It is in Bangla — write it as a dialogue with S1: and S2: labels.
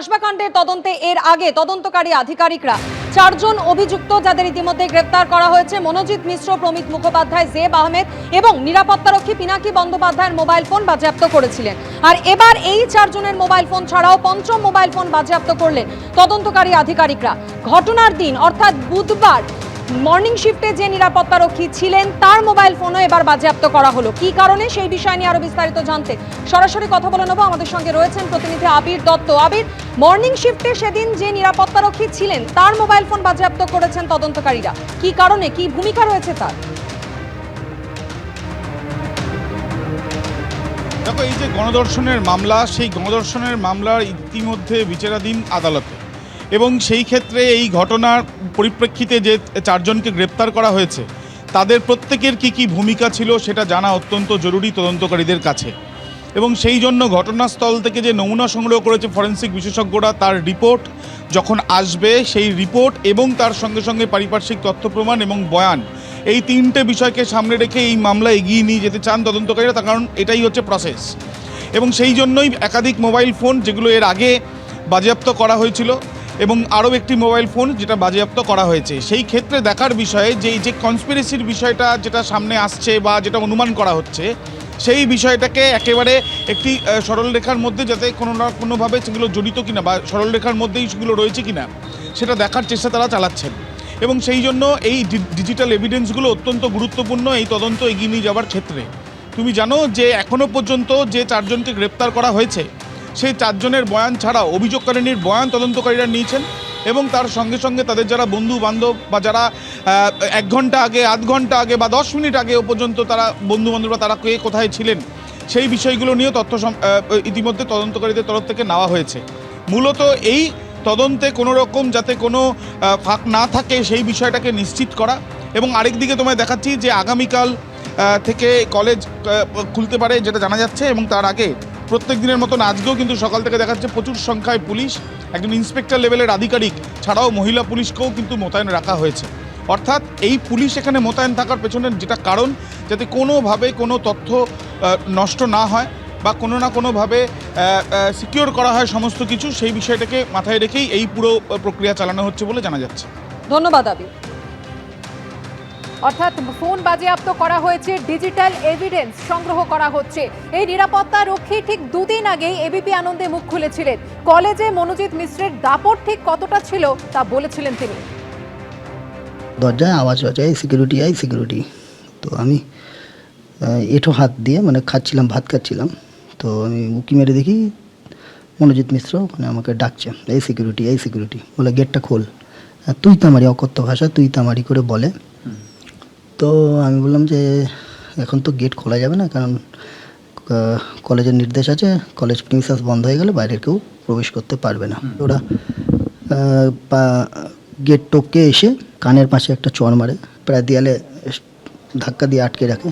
S1: কসবাকাণ্ডের তদন্তে এর আগে তদন্তকারী আধিকারিকরা চারজন অভিযুক্ত যাদের ইতিমধ্যে গ্রেপ্তার করা হয়েছে, মনোজিৎ মিশ্র, প্রমিত মুখোপাধ্যায়, জেব আহমেদ এবং নিরাপত্তারক্ষী পিনাকি বন্দ্যোপাধ্যায়ের মোবাইল ফোন বাজেয়াপ্ত করেছিলেন। আর এবার এই চারজনের মোবাইল ফোন ছাড়াও পঞ্চম মোবাইল ফোন বাজেয়াপ্ত করলেন তদন্তকারী আধিকারিকরা। ঘটনার দিন, অর্থাৎ বুধবার মর্নিং শিফটে যে নিরাপত্তারক্ষী ছিলেন, তার মোবাইল ফোনও এবার বাজেয়াপ্ত করা হলো। কি কারণে? সেই বিষয় নিয়ে আরও বিস্তারিত জানতে সরাসরি কথা বলে নেব। আমাদের সঙ্গে রয়েছেন প্রতিনিধি আবির দত্ত। আবির মর্নিং শিফটে সেদিন যে নিরাপত্তারক্ষী ছিলেন, তার মোবাইল ফোন বাজেয়াপ্ত করেছেন তদন্তকারীরা। কি কারণে, কি ভূমিকা রয়েছে তার?
S2: দেখো, এই যে গণদর্শনের মামলা, সেই গণদর্শনের মামলার ইতিমধ্যে বিচারাধীন আদালতে। এবং সেই ক্ষেত্রে এই ঘটনার পরিপ্রেক্ষিতে যে চারজনকে গ্রেপ্তার করা হয়েছে, তাদের প্রত্যেকের কি কি ভূমিকা ছিল, সেটা জানা অত্যন্ত জরুরি তদন্তকারীদের কাছে। এবং সেই জন্য ঘটনাস্থল থেকে যে নমুনা সংগ্রহ করেছে ফরেন্সিক বিশেষজ্ঞরা, তার রিপোর্ট যখন আসবে, সেই রিপোর্ট এবং তার সঙ্গে সঙ্গে পারিপার্শ্বিক তথ্য প্রমাণ এবং বয়ান, এই তিনটে বিষয়কে সামনে রেখে এই মামলা এগিয়ে নিয়ে যেতে চান তদন্তকারীরা, তার কারণ এটাই হচ্ছে প্রসেস এবং সেই জন্যই একাধিক মোবাইল ফোন যেগুলো এর আগে বাজেয়াপ্ত করা হয়েছিল, এবং আরও একটি মোবাইল ফোন যেটা বাজেয়াপ্ত করা হয়েছে। সেই ক্ষেত্রে দেখার বিষয়ে যে, এই যে কনস্পিরেসির বিষয়টা যেটা সামনে আসছে বা যেটা অনুমান করা হচ্ছে সেই বিষয়টাকে একেবারে একটি সরলরেখার মধ্যে যাতে কোনো না কোনোভাবে সেগুলো জড়িত কিনা বা সরলরেখার মধ্যেই সেগুলো রয়েছে কিনা, সেটা দেখার চেষ্টা তারা চালাচ্ছেন। এবং সেই জন্য এই ডিজিটাল এভিডেন্সগুলো অত্যন্ত গুরুত্বপূর্ণ এই তদন্ত এগিয়ে নিয়ে যাওয়ার ক্ষেত্রে। তুমি জানো যে এখনও পর্যন্ত যে চারজনকে গ্রেপ্তার করা হয়েছে, সেই চারজনের বয়ান ছাড়া অভিযোগকারিনীর বয়ান তদন্তকারীরা নিয়েছেন। এবং তার সঙ্গে সঙ্গে তাদের যারা বন্ধু বান্ধব বা যারা এক ঘণ্টা আগে, আধ ঘণ্টা আগে বা দশ মিনিট আগে পর্যন্ত তারা বন্ধু বান্ধবরা তারা কে কোথায় ছিলেন, সেই বিষয়গুলো নিয়েও তথ্য ইতিমধ্যে তদন্তকারীদের তরফ থেকে নেওয়া হয়েছে। মূলত এই তদন্তে কোনো রকম যাতে কোনো ফাঁক না থাকে সেই বিষয়টাকে নিশ্চিত করা এবং আরেক দিকে তোমায় দেখাচ্ছি যে আগামীকাল থেকে কলেজ খুলতে পারে যেটা জানা যাচ্ছে এবং তার আগে প্রত্যেক দিনের মতন আজকেও কিন্তু সকাল থেকে দেখাচ্ছে প্রচুর সংখ্যায় পুলিশ। একজন ইন্সপেক্টর লেভেলের আধিকারিক, ছাড়াও মহিলা পুলিশকেও কিন্তু মোতায়েন রাখা হয়েছে। অর্থাৎ এই পুলিশ এখানে মোতায়েন থাকার পেছনে যেটা কারণ, যাতে কোনোভাবে কোনো তথ্য নষ্ট না হয় বা কোনো না কোনোভাবে সিকিওর করা হয় সমস্ত কিছু, সেই বিষয়টাকে মাথায় রেখেই এই পুরো প্রক্রিয়া চালানো হচ্ছে বলে জানা যাচ্ছে।
S1: ধন্যবাদ, আবির।
S3: অর্থাৎ ফোন বাজেয়াপ্ত করা হয়েছে, ডিজিটাল এভিডেন্স সংগ্রহ করা হচ্ছে। এই নিরাপত্তা রক্ষী ঠিক দুদিন আগেই এবিপি আনন্দে মুখ খুলেছিলেন। কলেজে মনোজিৎ মিশ্রের দাপট ঠিক কতটা ছিল তা বলেছিলেন তিনি।
S4: দরজায় আওয়াজ হচ্ছে এই সিকিউরিটি এই সিকিউরিটি তো আমি এঁঠো হাত দিয়ে মানে খাচ্ছিলাম, ভাত খাচ্ছিলাম। তো আমি উকি মেরে দেখি মনোজিৎ মিশ্র মানে আমাকে ডাকছে, এই সিকিউরিটি এই সিকিউরিটি বলে, গেটটা খোল। তুই তামারি, অকথ্য ভাষা তুই তামারি করে বলে তো আমি বললাম যে এখন তো গেট খোলা যাবে না কারণ কলেজের নির্দেশ আছে কলেজ প্রিমিসাস বন্ধ হয়ে গেলে বাইরের কেউ প্রবেশ করতে পারবে না। ওরা পা- গেট টপকে এসে কানের পাশে একটা চর মারে প্রায় দেয়ালে ধাক্কা দিয়ে আটকে রাখে।